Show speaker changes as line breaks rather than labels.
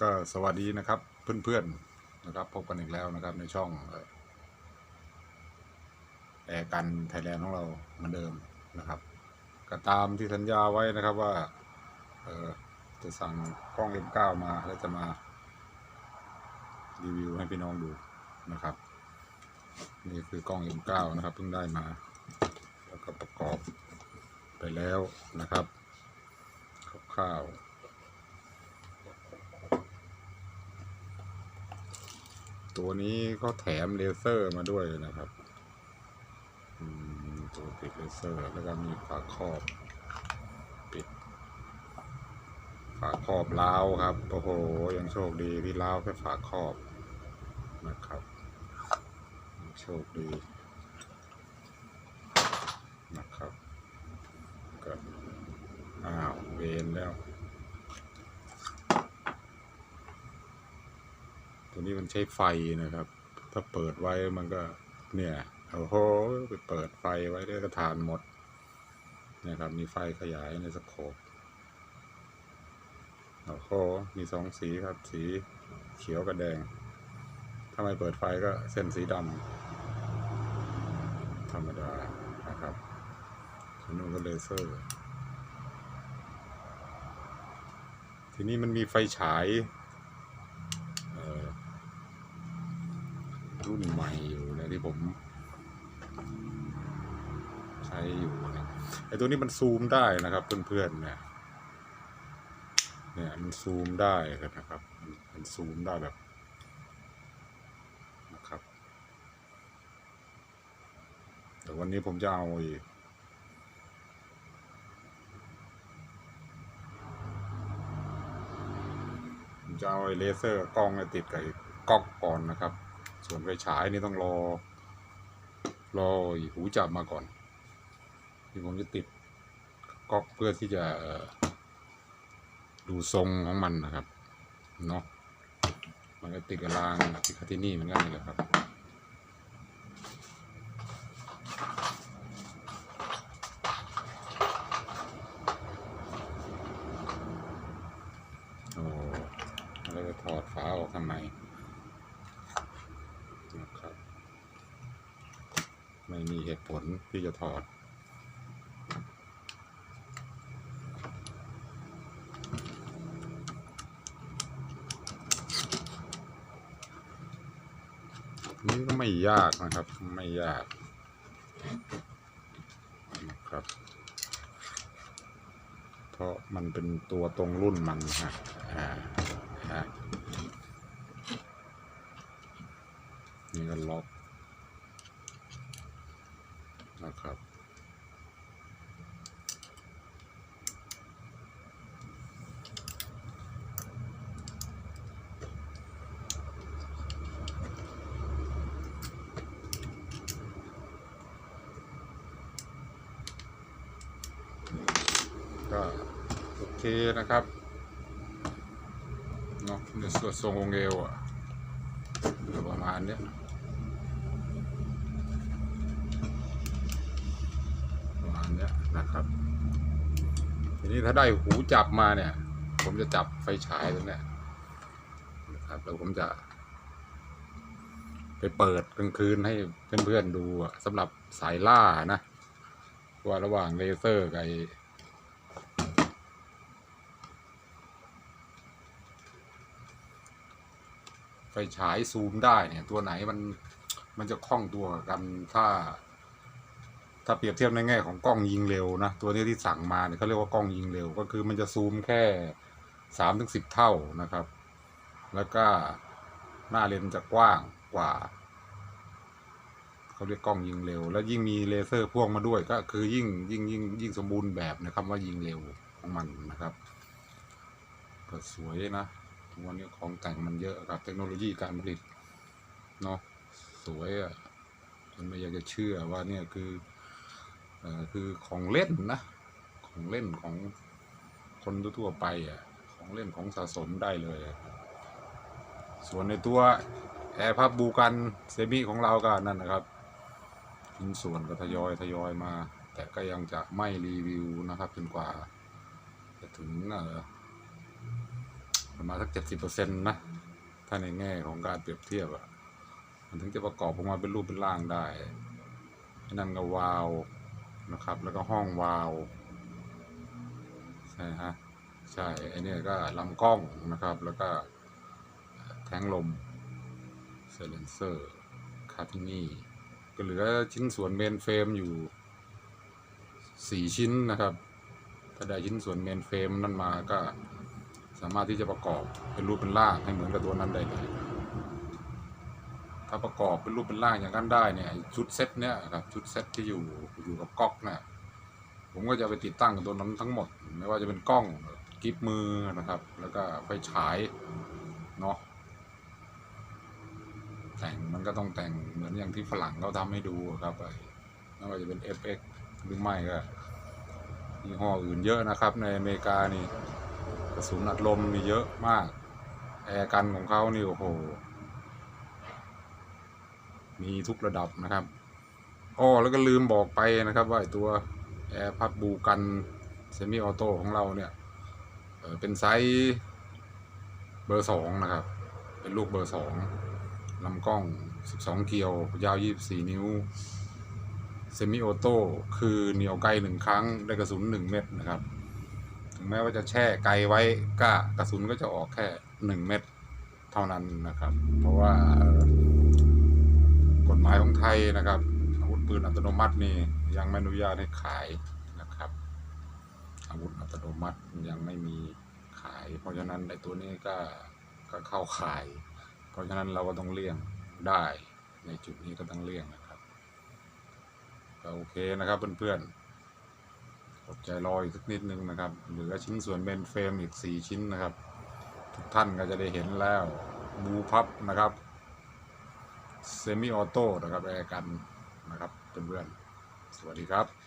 ก็สวัสดีนะครับเพื่อนๆนะครับพบกันอีกแล้วนะครับในช่องแอร์กันไทยแลนด์ของเราเหมือนเดิมนะครับ ก็ตามที่สัญญาไว้นะครับว่าจะสั่งกล้อง M9 มาแล้วจะมารีวิวให้พี่น้องดูนะครับ นี่คือกล้อง M9 นะครับเพิ่งได้มา แล้วก็ประกอบไปแล้วนะครับคร่าวๆ ตัวนี้ก็แถมเลเซอร์มาด้วยนะครับตัวติดเลเซอร์ แล้วก็มีฝาครอบปิด ฝาครอบล้าวครับ โอ้โห ยังโชคดีที่ล้าวแค่ฝาครอบนะครับ โชคดีนะครับก็อ้าวเวนแล้ว ตัวนี้มันใช้ไฟนะครับ ถ้าเปิดไว้มันก็เนี่ยโอ้โหไปเปิดไฟไว้ได้ก็ทานหมดนี่ยครับมีไฟขยายในสโคปโอ้โหมีสองสีครับ สีเขียวกับแดง ถ้าไม่เปิดไฟก็เส้นสีดำธรรมดานะครับอันนู้นก็เลเซอร์ ทีนี้มันมีไฟฉายเอ่อ รุ่นใหม่อยู่นะที่ผม ใช้อยู่นะไอตัวนี้มันซูมได้นะครับ เพื่อนๆเนี่ยเนี่ยมันซูมได้นะครับ มันซูมได้แบบนะครับ แต่วันนี้ผมจะเอาอ้ผมจะเอาไอเลเซอร์กล้องเนี่ยติดกับไอ้ก๊อกก่อนนะครับ ส่วนไฟฉายนี่ต้องรอ รอหูจับมาก่อน ที่ผมจะติดก๊อกเพื่อที่จะดูทรงของมันนะครับเนาะมันก็ติดกับรางติดกับที่นี่เหมือนกันนี่แหละครับโอ้แล้วจะถอดฝาออกทำไมนะครับ ไม่มี เหตุผลที่จะถอด นี่ก็ไม่ยากนะครับ ไม่ยากนะครับเพราะมันเป็นตัวตรงรุ่นมันฮะอ่าฮะนี่ก็ล็อกนะครับ ก็โอเคนะครับเนาะในส่วนทรงองเอวอะประมาณเนี้ยประมาณเนี้ยนะครับทีนี้ถ้าได้หูจับมาเนี่ย ผมจะจับไฟฉายตรงเนี้ยนะครับแล้วผมจะไปเปิดกลางคืนให้เพื่อนๆดูอะสำหรับสายล่านะ ว่าระหว่างเลเซอร์กับ ไอ้ไฟฉายซูมได้เนี่ย ตัวไหนมันมันจะคล่องตัวกันถ้า ถ้าเปรียบเทียบในแง่ของกล้องยิงเร็วนะตัวนี้ที่สั่งมาเนี่ยเขาเรียกว่ากล้องยิงเร็ว ก็คือมันจะซูมแค่สามถึงสิบเท่านะครับ แล้วก็หน้าเลนส์จะกว้างกว่าเขาเรียกกล้องยิงเร็ว แล้วยิ่งมีเลเซอร์พ่วงมาด้วย ก็คือยิ่งยิ่งยิ่งยิ่งสมบูรณ์แบบนะครับว่ายิงเร็วของมันนะครับก็สวยนะ ทุกวันนี้ของแต่งมันเยอะครับเทคโนโลยีการผลิตเนาะสวยอะ่ะจนไม่อยากจะเชื่อว่าเนี่ยคือเออคือของเล่นนะ ของเล่นของคนทั่วไปอะของเล่นของสะสมได้เลยส่วนในตัวแอร์พับบูกันเซมิของเราก็นั่นนะครับชิ้นส่วนก็ทยอยทยอยมา แต่ก็ยังจะไม่รีวิวนะครับจนกว่า จะถึงอ่อ ประมาณสักเจ็ดสิบเปอร์เซ็นต์นะ ถ้าในแง่ของการเปรียบเทียบอะมันถึงจะประกอบออกมาเป็นรูปเป็นร่างได้นั่นก็วาล์วนะครับ แล้วก็ห้องวาล์วใช่ฮะใช่ไอเนี่ยก็ลำกล้องนะครับ แล้วก็แทงลมเซเลนเซอร์คาทินี่ก็เหลือชิ้นส่วนเมนเฟรมอยู่สี่ชิ้นนะครับ ถ้าได้ชิ้นส่วนเมนเฟรมนั่นมาก็ามารถที่จะประกอบเป็นรูปเป็นร่างให้เหมือนกับตัวนั้นได้เลยถ้าประกอบเป็นรูปเป็นร่างอย่างนั้นได้เนี่ยชุดเซตเนี่ยครับชุดเซตที่อยู่อยู่กับก๊อกเนี่ยผมก็จะไปติดตั้งกับตัวนั้นทั้งหมด ไม่ว่าจะเป็นกล้องกิฟมือนะครับ แล้วก็ไฟฉายเนาะแต่งมันก็ต้องแต่งเหมือนอย่างที่ฝรั่งเขาทำให้ดูครับไอ้ไม่ว่าจะเป็น FX หรือไม่ก็ยี่ห้ออื่นเยอะนะครับในอเมริกานี่ กระสุนอัดลมนี่เยอะมาก แอร์กันของเขานี่โอ้โห มีทุกระดับนะครับอ้อแล้วก็ลืมบอกไปนะครับว่าตัวแอร์พับบูกันเซมิออโต้ของเราเนี่ยเเป็นไซส์เบอร์สองนะครับ เป็นลูกเบอร์สองลำกล้อง 12 เกียว ยาว 24 นิ้ว เซมิออโต้ คือเหนียวไกลหนึ่งครั้ง ได้กระสุน 1 เม็ดนะครับ แม้ว่าจะแช่ไกลไว้ก็กระสุนก็จะออกแค่1เม็ดเท่านั้นนะครับ เพราะว่ากฎหมายของไทยนะครับอาวุธปืนอัตโนมัตินี่ยังไม่อนุญาตให้ขายนะครับ อาวุธอัตโนมัติยังไม่มีขาย เพราะฉะนั้นในตัวนี้ก็ก็เข้าขาย เพราะฉะนั้นเราก็ต้องเลี่ยงได้ในจุดนี้ก็ต้องเลี่ยงนะครับโอเคนะครับเพื่อนๆ อดใจรออีกสักนิดนึงนะครับ เหลือชิ้นส่วนเมนเฟรมอีกสี่ชิ้นนะครับ ทุกท่านก็จะได้เห็นแล้วบูพับนะครับเซมิออโต้นะครับแอร์กันนะครับเพื่อนๆสวัสดีครับ